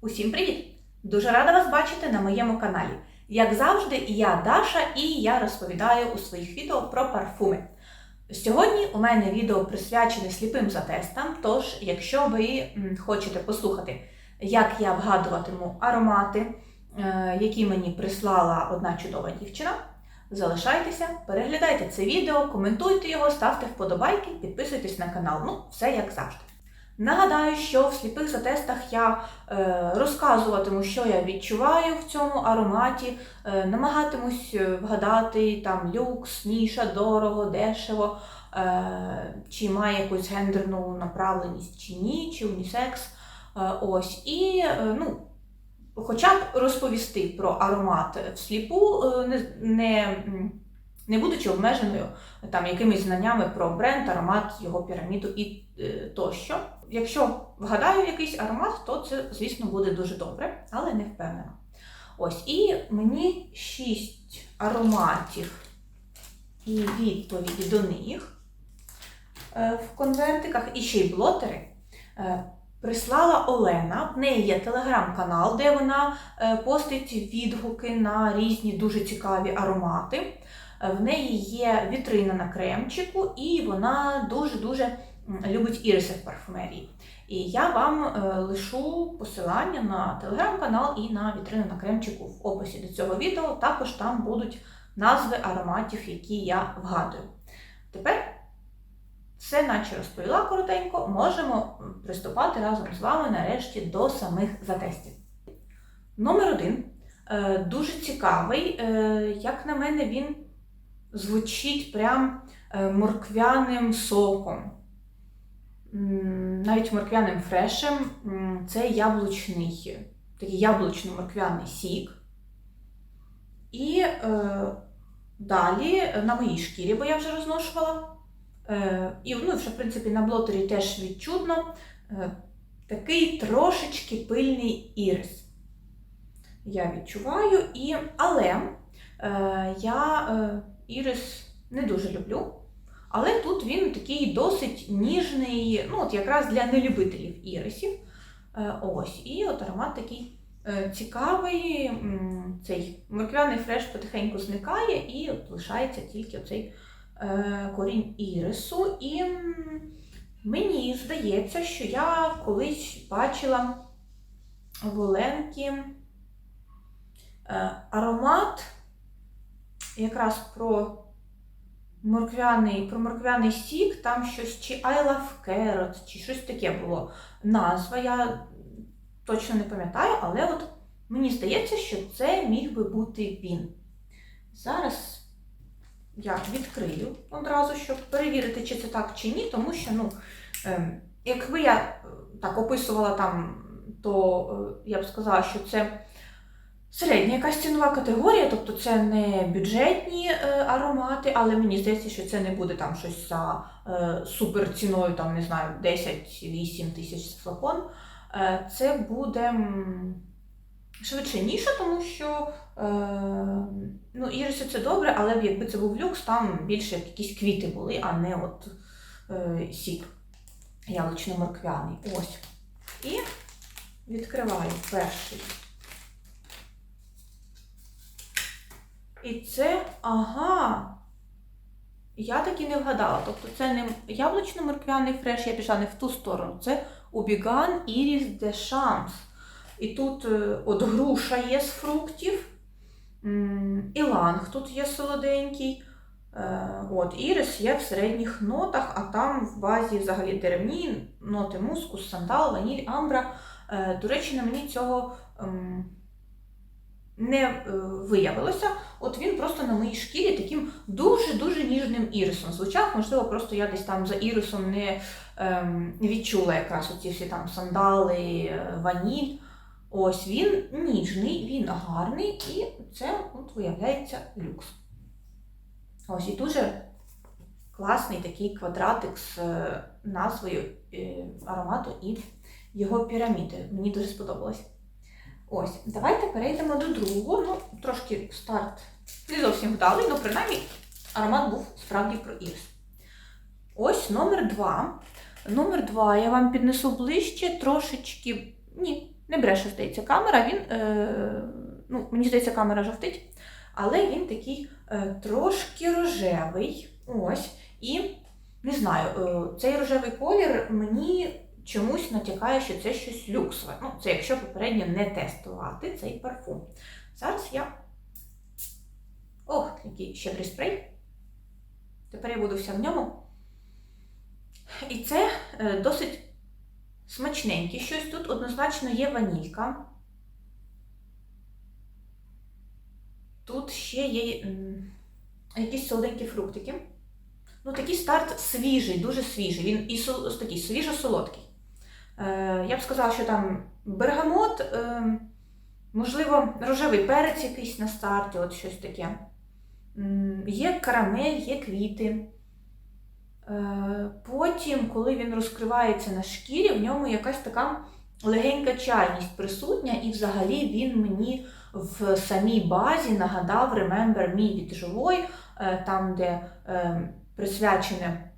Усім привіт! Дуже рада вас бачити на моєму каналі. Як завжди, я Даша і я розповідаю у своїх відео про парфуми. Сьогодні у мене відео присвячене сліпим затестам, тож, якщо ви хочете послухати, як я вгадуватиму аромати, е, які мені прислала одна чудова дівчина, залишайтеся, переглядайте це відео, коментуйте його, ставте вподобайки, підписуйтесь на канал. Ну, все як завжди. Нагадаю, що в сліпих затестах я е, розказуватиму, що я відчуваю в цьому ароматі, е, намагатимусь е, вгадати там люкс, ніша, дорого, дешево, чи має якусь гендерну направленість чи ні, чи унісекс. Ось. І ну, хоча б розповісти про аромат всліпу, не, не, не будучи обмеженою там, якимись знаннями про бренд, аромат, його піраміду і тощо. Якщо вгадаю якийсь аромат, то це, звісно, буде дуже добре, але не впевнена. Ось, і мені шість ароматів і відповіді до них е, в конвертиках, і ще й блотери. е, Прислала Олена, в неї є телеграм-канал, де вона е, постить відгуки на різні дуже цікаві аромати. В неї є вітрина на кремчику, і вона дуже-дуже любить іриси в парфумерії. І я вам е, лишу посилання на телеграм-канал і на вітрину на кремчику в описі до цього відео. Також там будуть назви ароматів, які я вгадую. Тепер все, наче розповіла коротенько, можемо приступати разом з вами нарешті до самих затестів. Номер один е, дуже цікавий. Е, Як на мене, він звучить прям морквяним соком. Навіть морквяним фрешем це яблучний, такий яблучно-морквяний сік. І е, далі на моїй шкірі, бо я вже розношувала. Е, і ну, вже, в принципі, на блотері теж відчутно. Е, такий трошечки пильний ірис. Я відчуваю, і, але е, я е, ірис не дуже люблю. Але тут він такий досить ніжний, ну от якраз для нелюбителів ірисів. Е, ось, і от аромат такий е, цікавий. Цей морквяний фреш потихеньку зникає, і от лишається тільки оцей е, корінь ірису. І мені здається, що я колись бачила в Оленки аромат якраз про морквяний, про морквяний сік, там щось чи I love carrot, чи щось таке було назва. Я точно не пам'ятаю, але от мені здається, що це міг би бути він. Зараз я відкрию одразу, щоб перевірити, чи це так чи ні, тому що, ну, ем, якби я е, так описувала там, то е, я б сказала, що це середня якась цінова категорія, тобто це не бюджетні е, аромати, але мені здається, що це не буде там щось за е, супер ціною, там, не знаю, 10-8 тисяч флакон. Е, це буде швидше ніша, тому що е, ну, іриси це добре, але якби це був люкс, там більше якісь квіти були, а не от е, сік яблучно-морквяний. Ось. І відкриваю перший. І це, ага. Я так і не вгадала. Тобто це не яблучно-морквяний фреш, я пішла не в ту сторону. Це Убіган Iris de Champs. І тут е, от груша є з фруктів, іланг тут є солоденький. Е, От, ірис є в середніх нотах, а там в базі взагалі деревні, ноти мускус, сандал, ваніль, амбра. Е, До речі, на мені цього ем, не е, виявилося. От він просто на моїй шкірі таким дуже-дуже ніжним ірисом звучав. Можливо, просто я десь там за ірисом не ем, відчула якраз оці всі там сандали, е, ваніль. Ось він ніжний, він гарний, і це от виявляється люкс. Ось і дуже класний такий квадратик з е, назвою аромату і його піраміди. Мені дуже сподобалось. Ось, давайте перейдемо до другого. Ну, трошки старт не зовсім вдалий, але принаймні аромат був справді про ірис. Ось номер два. Номер два я вам піднесу ближче, трошечки, ні, Не бреше, здається, камера. Він, е, ну, мені здається, камера жовтить, але він такий е, трошки рожевий. Ось. І не знаю, е, цей рожевий колір мені чомусь натякає, що це щось люксове. Ну, це якщо попередньо не тестувати цей парфум. Зараз я. Ох, який щедрий спрей. Тепер я буду вся в ньому. І це е, досить смачненьке щось. Тут однозначно є ванілька. Тут ще є якісь солоденькі фруктики. Ну, такий старт свіжий, дуже свіжий. Він і такий свіжо-солодкий. Е, я б сказала, що там бергамот, е, можливо, рожевий перець якийсь на старті, от щось таке. Є карамель, є квіти. Е, Потім, коли він розкривається на шкірі, в ньому якась така легенька чайність присутня, і взагалі він мені в самій базі нагадав Remember Me від живой, е, там, де присвячене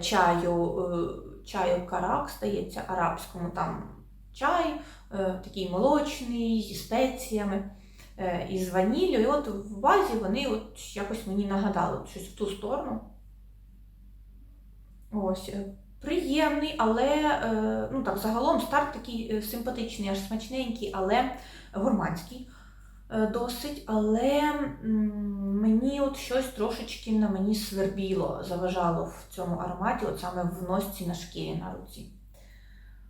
чаю, чаю карак, здається, арабському там чай, е, такий молочний, зі спеціями, е, із ваніллю. І от в базі вони от якось мені нагадали щось в ту сторону. Ось. е, Приємний, але ну так, загалом старт такий симпатичний, аж смачненький, але гурманський досить. Але мені от щось трошечки на мені свербіло, заважало в цьому ароматі, от саме в носці на шкірі на руці.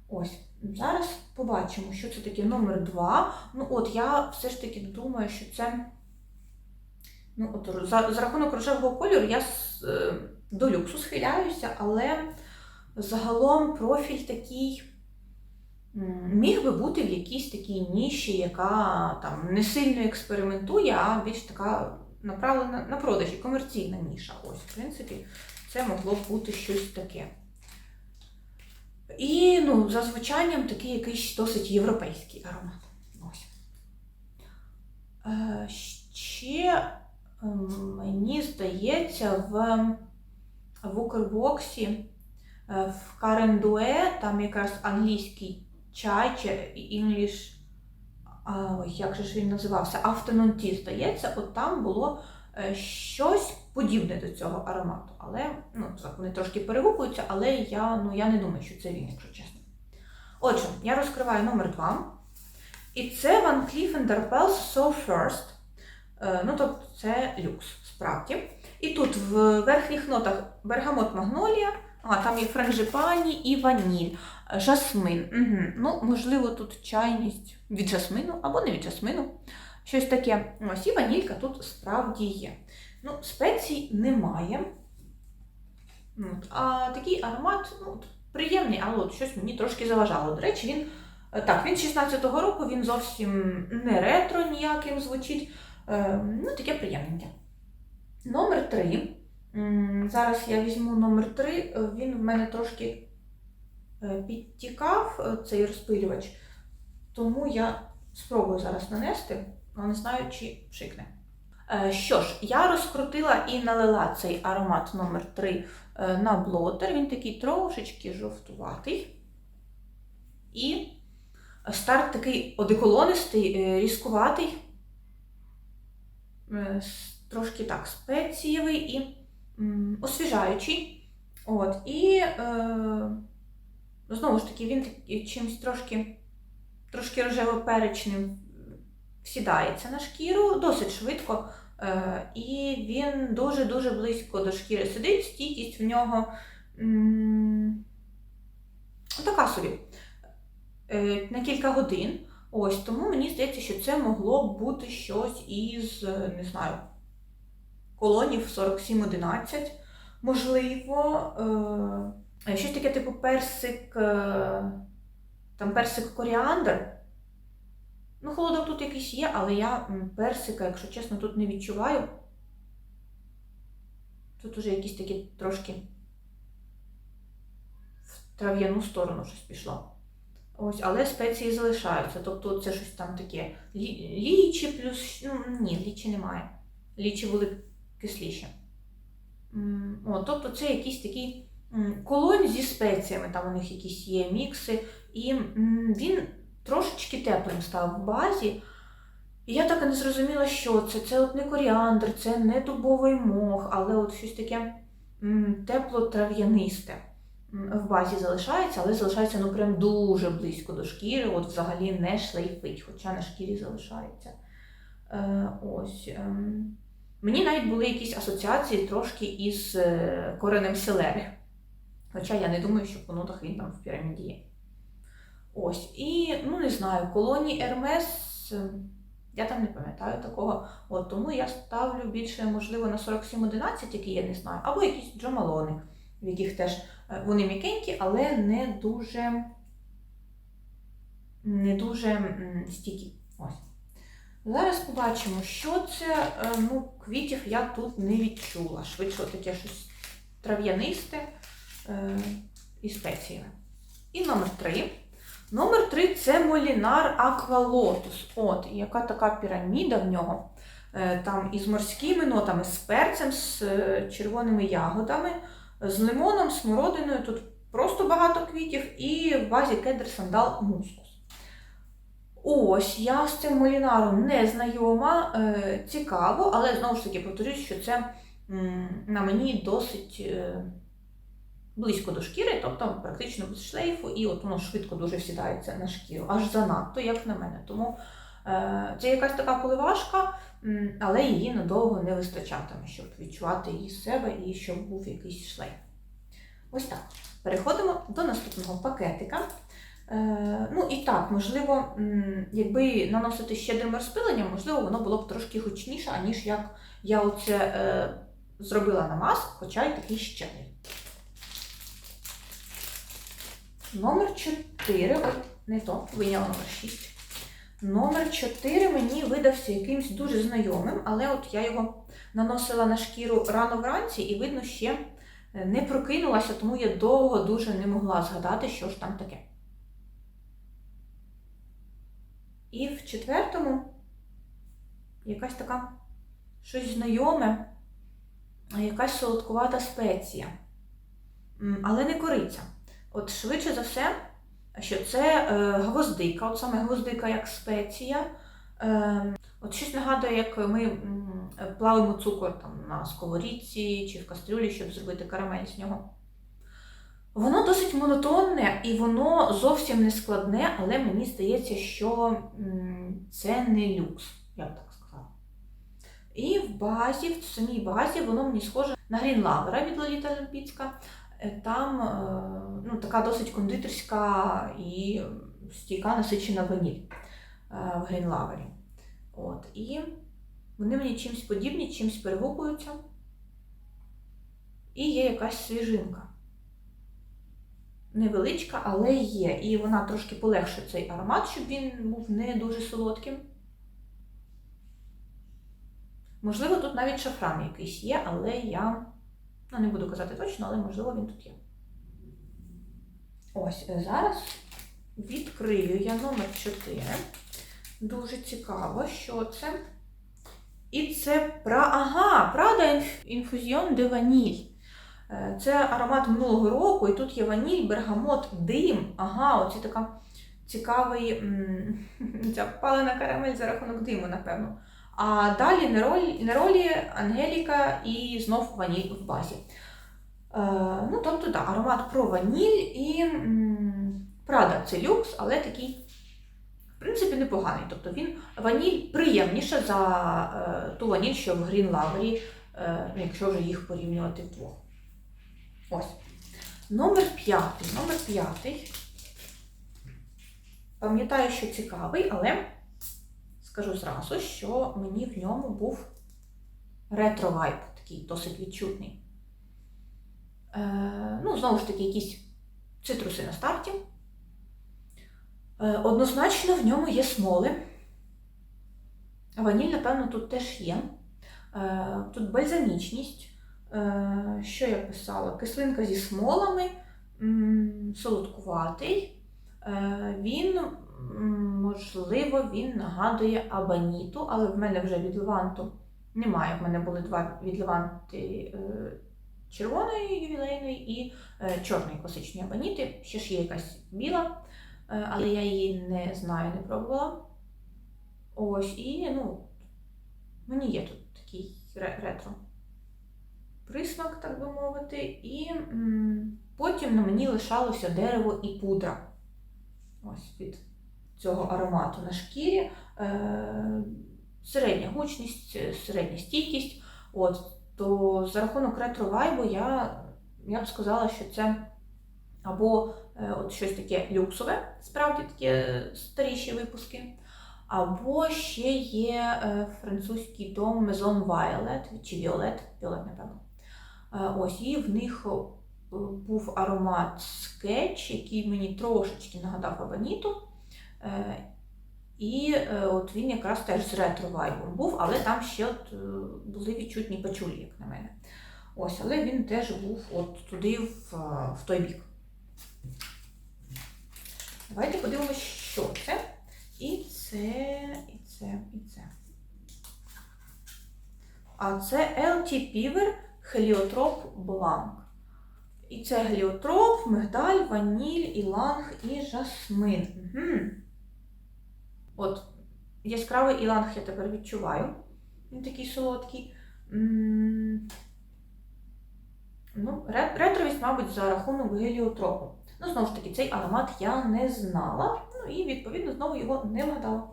Ось. Зараз побачимо, що це таке номер два. Ну от я все ж таки думаю, що це. Ну, от, за, за рахунок рожевого кольору я с- е, до люксу схиляюся, але загалом профіль такий міг би бути в якійсь такій ніші, яка там не сильно експериментує, а більш така направлена на продажі, комерційна ніша. Ось, в принципі, це могло б бути щось таке. І ну, за звучанням такий якийсь досить європейський аромат. Ось. Е, ще ем, мені здається, в, в Укрбоксі е, в Карендуе, там якраз англійський чай чи English, як же ж він називався? Afternoon Tea, здається, от там було е, щось подібне до цього аромату. Але ну, вони трошки перегукуються, але я, ну, я не думаю, що це він, якщо чесно. Отже, я розкриваю номер 2. І це Van Cleef Arpels So First. Е, Ну, тобто це люкс, справді. І тут в верхніх нотах бергамот магнолія, а там є франгипані і ваніль, жасмин. Угу. Ну, можливо, тут чайність від жасмину або не від жасмину. Щось таке. Ось і ванілька тут справді є. Ну, спецій немає. От. А такий аромат ну, от, приємний, але от щось мені трошки заважало. До речі, він е, так, він 16-го року, він зовсім не ретро ніяким звучить. Е, Ну, таке приємненьке. Номер 3. Зараз я візьму номер 3. Він в мене трошки е, підтікав, е, цей розпилювач, тому я спробую зараз нанести, але не знаю, чи пшикне. Е, Що ж, я розкрутила і налила цей аромат номер 3 е, на блотер. Він такий трошечки жовтуватий. І старт такий одеколонистий, е, різкуватий, е, трошки так спецієвий і освіжаючий. От, і е, знову ж таки, він чимось трошки, трошки рожево-перечним сідається на шкіру досить швидко. Е, і він дуже-дуже близько до шкіри сидить, стійкість в нього м, така собі. Е, на кілька годин. Ось, тому мені здається, що це могло б бути щось із, е, не знаю, колонів 4711. Можливо, е, щось таке типу персик, е, там персик коріандр. Ну, холодок тут якийсь є, але я персика, якщо чесно, тут не відчуваю. Тут уже якісь такі трошки в трав'яну сторону щось пішло. Ось, але спеції залишаються. Тобто це щось там таке. Лічі плюс. Ну, ні, лічі немає. Лічі були кисліші. О, тобто це якийсь такий колонь зі спеціями, там у них якісь є мікси. І він трошечки теплим став в базі. І я так і не зрозуміла, що це. Це от не коріандр, це не дубовий мох, але от щось таке тепло-трав'янисте в базі залишається, але залишається ну прям дуже близько до шкіри, от взагалі не шлейфить, хоча на шкірі залишається. Е, ось. Мені навіть були якісь асоціації трошки із е, коренем селери. Хоча я не думаю, що по нотах він там в піраміді є. Ось. І, ну не знаю, колонії Ермес, е, я там не пам'ятаю такого. От, тому я ставлю більше, можливо, на 4711, які я не знаю, або якісь джомалони, в яких теж е, вони м'якенькі, але не дуже, не дуже стійкі. Ось. Зараз побачимо, що це. Е, Ну, квітів я тут не відчула. Швидше таке щось трав'янисте е, і спеціями. І номер три. Номер три це Молінар Аквалотус. От, яка така піраміда в нього. Е, Там із морськими нотами, з перцем, з е, червоними ягодами, з лимоном, смородиною. Тут просто багато квітів, і в базі кедр сандал мускус. Ось, я з цим молінаром не знайома, е, цікаво, але знову ж таки повторюсь, що це на мені досить е, близько до шкіри, тобто практично без шлейфу, і от воно швидко дуже всідається на шкіру, аж занадто, як на мене. Тому е, це якась така поливашка, але її надовго не вистачатиме, щоб відчувати її з себе і щоб був якийсь шлейф. Ось так. Переходимо до наступного пакетика. Е, ну і так, можливо, якби наносити щедрим розпиленням, можливо, воно було б трошки гучніше, аніж як я оце е, зробила намаз, хоча й такий щедрий. Номер 4, ой, не то, виняла номер 6. Номер 4 мені видався якимсь дуже знайомим, але от я його наносила на шкіру рано вранці і, видно, ще е, не прокинулася, тому я довго дуже не могла згадати, що ж там таке. І в четвертому якась така щось знайоме, якась солодкувата спеція. Але не кориця. От швидше за все, що це е, гвоздика, от саме гвоздика як спеція. Е, от щось нагадує, як ми плавимо цукор там, на сковорідці чи в кастрюлі, щоб зробити карамель з нього. Воно досить монотонне і воно зовсім не складне, але мені здається, що це не люкс, я б так сказала. І в базі, в самій базі, воно мені схоже на Green Lover від Лоліта Лемпіцька. Е, Там е, ну, така досить кондитерська і стійка насичена ваніль е, в Lover. От. І вони мені чимось подібні, чимось перегукуються. І є якась свіжинка невеличка, але є. І вона трошки полегшує цей аромат, щоб він був не дуже солодким. Можливо, тут навіть шафран якийсь є, але я ну, не буду казати точно, але можливо він тут є. Ось, е, зараз відкрию я номер 4. Дуже цікаво, що це. І це пра... Ага, Prada Infusion de Vanille. Е, Це аромат минулого року, і тут є ваніль, бергамот, дим. Ага, оце така цікавий ця палена карамель за рахунок диму, напевно. А далі неролі, неролі Ангеліка і знов ваніль в базі. Е, ну, тобто, так, аромат про ваніль і м, Прада це люкс, але такий, в принципі, непоганий. Тобто він ваніль приємніше за е, ту ваніль, що в Green Lover, е, якщо вже їх порівнювати вдвох. Ось. Номер п'ятий. Номер п'ятий. Пам'ятаю, що цікавий, але скажу зразу, що мені в ньому був ретро-вайб, такий досить відчутний. Е, ну, знову ж таки, якісь цитруси на старті. Е, однозначно в ньому є смоли. Ваніль, напевно, тут теж є. Е, тут бальзамічність. Е, Що я писала? Кислинка зі смолами, солодкуватий. Е, Він, можливо, він нагадує абаніту, але в мене вже від леванту немає. В мене були два від леванти е, червоної ювілейної і чорної класичної абаніти. Ще ж є якась біла. але я її не знаю, не пробувала. Ось, і ну, мені є тут такий ретро присмак, так би мовити, і потім на мені лишалося дерево і пудра. Ось від цього аромату на шкірі. Е, середня гучність, середня стійкість. От, то за рахунок ретро-вайбу я, я б сказала, що це або е, от щось таке люксове, справді такі е, старіші випуски, або ще є е, французький дом Maison Violet чи Violet, Violet, напевно. Е, ось, і в них е, був аромат скетч, який мені трошечки нагадав Абаніту. Е, І от він якраз теж з ретро-вайбом був, але там ще от, були відчутні пачулі, як на мене. Ось, але він теж був от туди в, в той бік. Давайте подивимося, що це. І це, і це, і це. А це LT Piver Heliotrop Blanc. І це геліотроп, мигдаль, ваніль, іланг і жасмин. Угу. От яскравий іланг я тепер відчуваю. Він такий солодкий. Ну, ретровість, мабуть, за рахунок геліотропу. Ну, знову ж таки, цей аромат я не знала, ну і відповідно знову його не вгадала.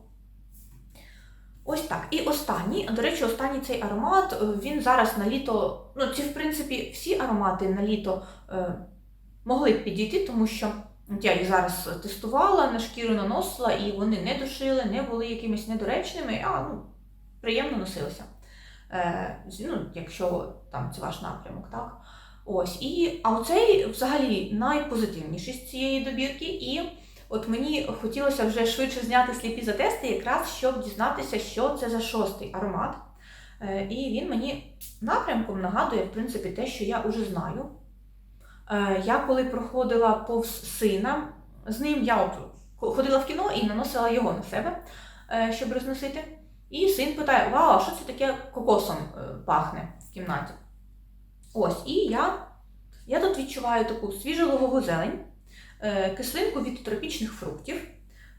Ось так. І останній, до речі, останній цей аромат, е, він зараз на літо, ну, ці, в принципі, всі аромати на літо е, могли б підійти, тому що я їх зараз тестувала, на шкіру наносила, і вони не душили, не були якимись недоречними, а ну, приємно носилися. Е, ну, якщо там це ваш напрямок, так? Ось. І, а оцей взагалі найпозитивніший з цієї добірки. І от мені хотілося вже швидше зняти сліпі затести, якраз щоб дізнатися, що це за шостий аромат. Е, І він мені напрямком нагадує, в принципі, те, що я вже знаю. Е, Я коли проходила повз сина, з ним я от ходила в кіно і наносила його на себе, е, щоб розносити. І син питає: Вау, а що це таке кокосом пахне в кімнаті? Ось, і я, я тут відчуваю таку свіжу лугову зелень, кислинку від тропічних фруктів.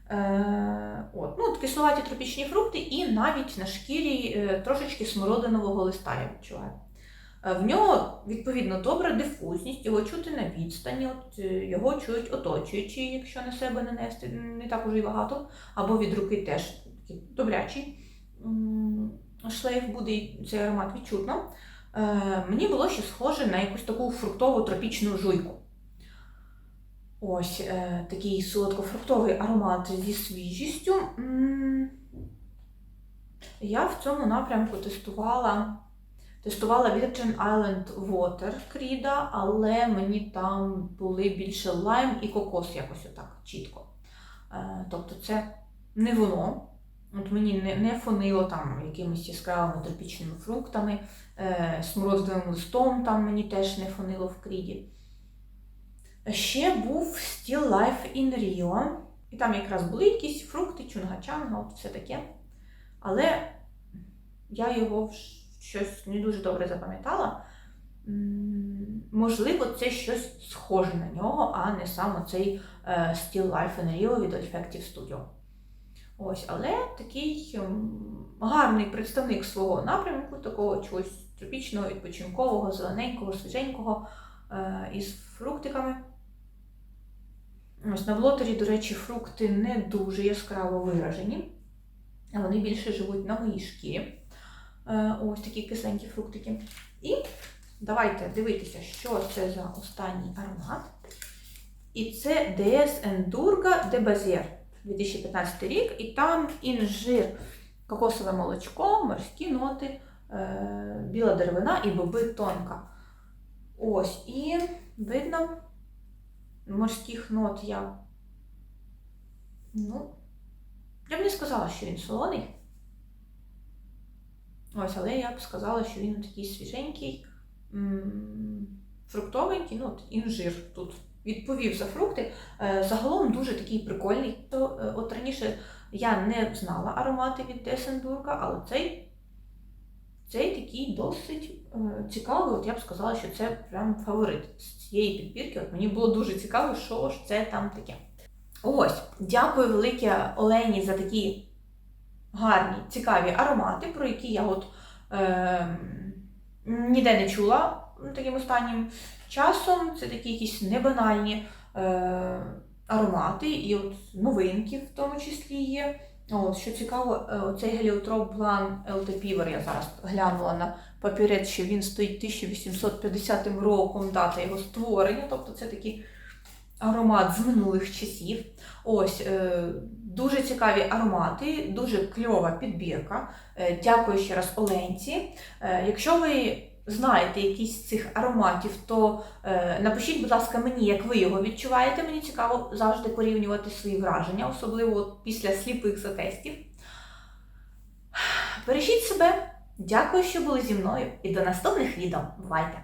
Е, от, ну, кисловаті тропічні фрукти, і навіть на шкірі е, трошечки смородинового листа я відчуваю. Е, В нього, відповідно, добра дифузність, його чути на відстані, от, е, його чують оточуючі, якщо на себе нанести не так уже й багато, або від руки теж такий добрячий шлейф буде і цей аромат відчутно. Е, Мені було ще схоже на якусь таку фруктову тропічну жуйку. Ось е, такий солодкофруктовий аромат зі свіжістю. Я в цьому напрямку тестувала, тестувала Virgin Island Water Кріда, але мені там були більше лайм і кокос якось отак чітко. Е, Тобто це не воно. От мені не, не фонило там якимись яскравими тропічними фруктами, е, смородиним листом там мені теж не фонило в кріді. Ще був Still Life in Rio. І там якраз були якісь фрукти, чунгачанга, от все таке. Але я його щось не дуже добре запам'ятала. Можливо, це щось схоже на нього, а не саме цей е, Still Life in Rio від Olfactive Studio. Ось, але такий гарний представник свого напрямку, такого чогось тропічного, відпочинкового, зелененького, свіженького е, із фруктиками. Ось на блотері, до речі, фрукти не дуже яскраво виражені. Вони більше живуть на моїй шкірі. Е, Ось такі кисленькі фруктики. І давайте дивитися, що це за останній аромат. І це DS Endurga de Bazier 2015 рік. І там інжир, кокосове молочко, морські ноти, е, біла деревина і боби тонка. Ось, і видно, морських нот я. Ну, я б не сказала, що він солоний. Ось, але я б сказала, що він такий свіженький, фруктовенький, ну, от інжир тут відповів за фрукти. Е, Загалом дуже такий прикольний. Е, от раніше я не знала аромати від Десендурга, але цей, цей такий досить е, цікавий. От я б сказала, що це прям фаворит з цієї підбірки. От мені було дуже цікаво, що ж це там таке. Ось, дякую велике Олені за такі гарні, цікаві аромати, про які я от е, ніде не чула таким останнім часом. Це такі якісь небанальні е, аромати, і от новинки в тому числі є. От, що цікаво, е, оцей геліотроп Блан Piver, я зараз глянула на папірець, що він стоїть 1850 роком, дата його створення, тобто це такий аромат з минулих часів. Ось е, дуже цікаві аромати, дуже кльова підбірка. Е, Дякую ще раз Оленці. Якщо ви знаєте якісь цих ароматів, то е, напишіть, будь ласка, мені, як ви його відчуваєте. Мені цікаво завжди порівнювати свої враження, особливо після сліпих затестів. Бережіть себе, дякую, що були зі мною, і до наступних відео. Бувайте!